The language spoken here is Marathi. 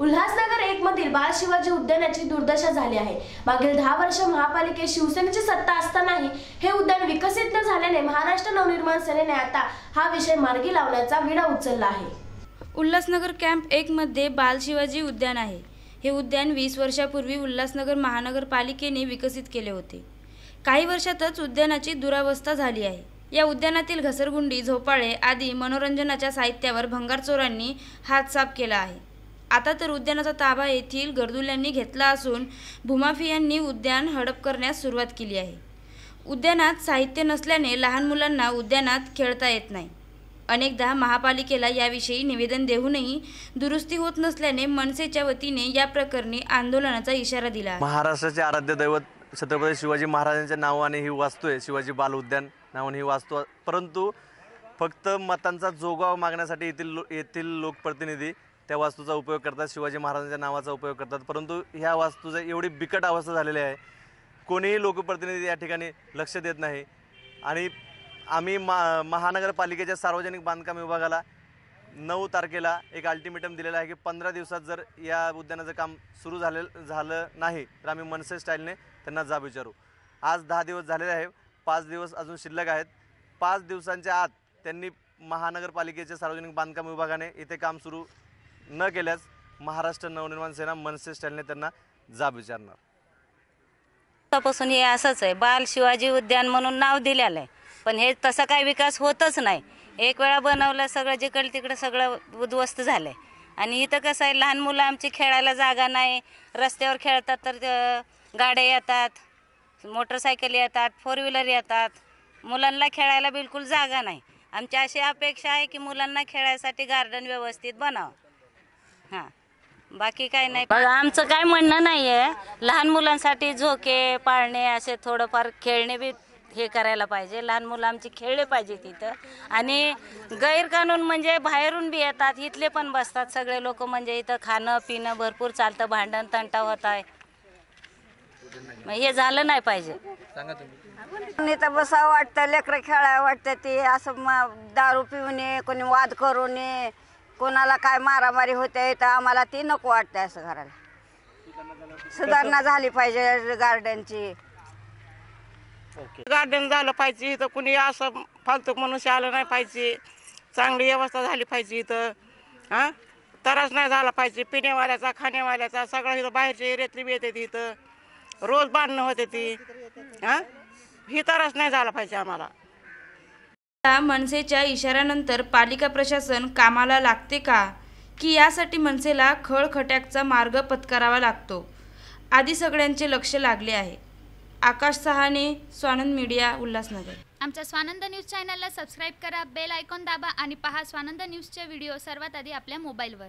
उल्हासनगर एक मधील बाळ शिवाजी उद्यानाची दुर्दशा झाली आहे. मागील दहा वर्ष महापालिकेत शिवसेनेची सत्ता असतानाही हे उद्यान विकसित न झाल्याने महाराष्ट्र नवनिर्माण सेनेने आता हा विषय मार्गी लावण्याचा विडा उचलला आहे. उल्हासनगर कॅम्प एकमध्ये बाल शिवाजी उद्यान आहे. हे उद्यान वीस वर्षापूर्वी उल्हासनगर महानगरपालिकेने विकसित केले होते. काही वर्षातच उद्यानाची दुरावस्था झाली आहे. या उद्यानातील घसरगुंडी झोपाळे आदी मनोरंजनाच्या साहित्यावर भंगारचोरांनी हात साफ केला आहे. आता तर उद्यानाचा ताबा येथील गर्दुल्यांनी घेतला असून भूमाफियांनी उद्यान हडप करण्यास सुरुवात केली आहे. उद्यानात साहित्य नसल्याने लहान मुलांना उद्यानात खेळता येत नाही. अनेकदा महापालिकेला याविषयी निवेदन देऊनही दुरुस्ती होत नसल्याने मनसेच्या वतीने या प्रकरणी आंदोलनाचा इशारा दिला आहे. महाराष्ट्राचे आराध्य दैवत छत्रपती शिवाजी महाराजांच्या नावाने ही वास्तू आहे शिवाजी बाल उद्यान नावाने ही वास्तू परंतु फक्त मतांचा जोगाव मागण्यासाठी येथील लो येथील लोकप्रतिनिधी त्या वास्तूचा उपयोग करतात शिवाजी महाराजांच्या नावाचा उपयोग करतात. परंतु ह्या वास्तूचा एवढी बिकट अवस्था झालेली आहे कोणीही लोकप्रतिनिधी या ठिकाणी लक्ष देत नाही. आणि आम्ही मा महानगरपालिकेच्या सार्वजनिक बांधकाम विभागाला नऊ तारखेला एक अल्टिमेटम दिलेला आहे की पंधरा दिवसात जर या उद्यानाचं काम सुरू झाले झालं नाही तर आम्ही मनसे स्टाईलने त्यांना जाब विचारू. आज दहा दिवस झालेले आहे पाच दिवस अजून शिल्लक आहेत. पाच दिवसांच्या आत त्यांनी महानगरपालिकेच्या सार्वजनिक बांधकाम विभागाने इथे काम सुरू न केल्यास महाराष्ट्र नवनिर्माण सेना मनसे स्टाईलने त्यांना जाब विचारणार. पासून हे असंच आहे. बाल शिवाजी उद्यान म्हणून नाव दिलेलं आहे. पण हे तसा काही विकास होतच नाही. एक वेळा बनवलं सगळं जिकडं तिकडं सगळं उद्ध्वस्त झालंय. आणि इथं कसं आहे लहान मुलं आमची खेळायला जागा नाही. रस्त्यावर खेळतात तर गाड्या येतात मोटरसायकल येतात फोर व्हीलर येतात. मुलांना खेळायला बिलकुल जागा नाही. आमची अशी अपेक्षा आहे की मुलांना खेळायसाठी गार्डन व्यवस्थित बनावं. हां. बाकी काय नाही बघा आमचं काय म्हणणं नाही आहे लहान मुलांसाठी झोके पाळणे असे थोडंफार खेळणे बी हे करायला पाहिजे. लहान मुलं आमची खेळले पाहिजे तिथं. आणि गैरकानून म्हणजे बाहेरून बी येतात इथले पण बसतात सगळे लोक. म्हणजे इथं खाणं पिणं भरपूर चालतं भांडण तंटा होत आहे. मग हे झालं नाही पाहिजे. इथं बसावं वाटतं लेकरं खेळावं वाटतं ते असं म- दारू पिऊन ये कोणी वाद करून ये. कोणाला काय मारामारी होते तर आम्हाला ती नको वाटते असं करायला. सुधारणा झाली पाहिजे गार्डनची गार्डन झालं पाहिजे इथं कुणी असं फालतू मनुष्य आलं नाही पाहिजे. चांगली व्यवस्था झाली पाहिजे इथं. हां? त्रास नाही झाला पाहिजे पिण्यावाल्याचा खाण्यावाल्याचा सगळं इथं बाहेरचे रेत्री बी येते इथं. रोज बांधणं होते ती. हां? ही त्रास नाही झाला पाहिजे आम्हाला. आता मनसेच्या इशाऱ्यानंतर पालिका प्रशासन कामाला लागते का? की यासाठी मनसेला खळखट्याकचा मार्ग पत्करावा लागतो? आधी सगळ्यांचे लक्ष लागले आहे. आकाश सहाने स्वानंद मीडिया उल्हासनगर. आमच्या स्वानंद न्यूज चॅनलला सबस्क्राईब करा बेल आयकॉन दाबा आणि पहा स्वानंद न्यूजचे व्हिडिओ सर्वात आधी आपल्या मोबाईलवर.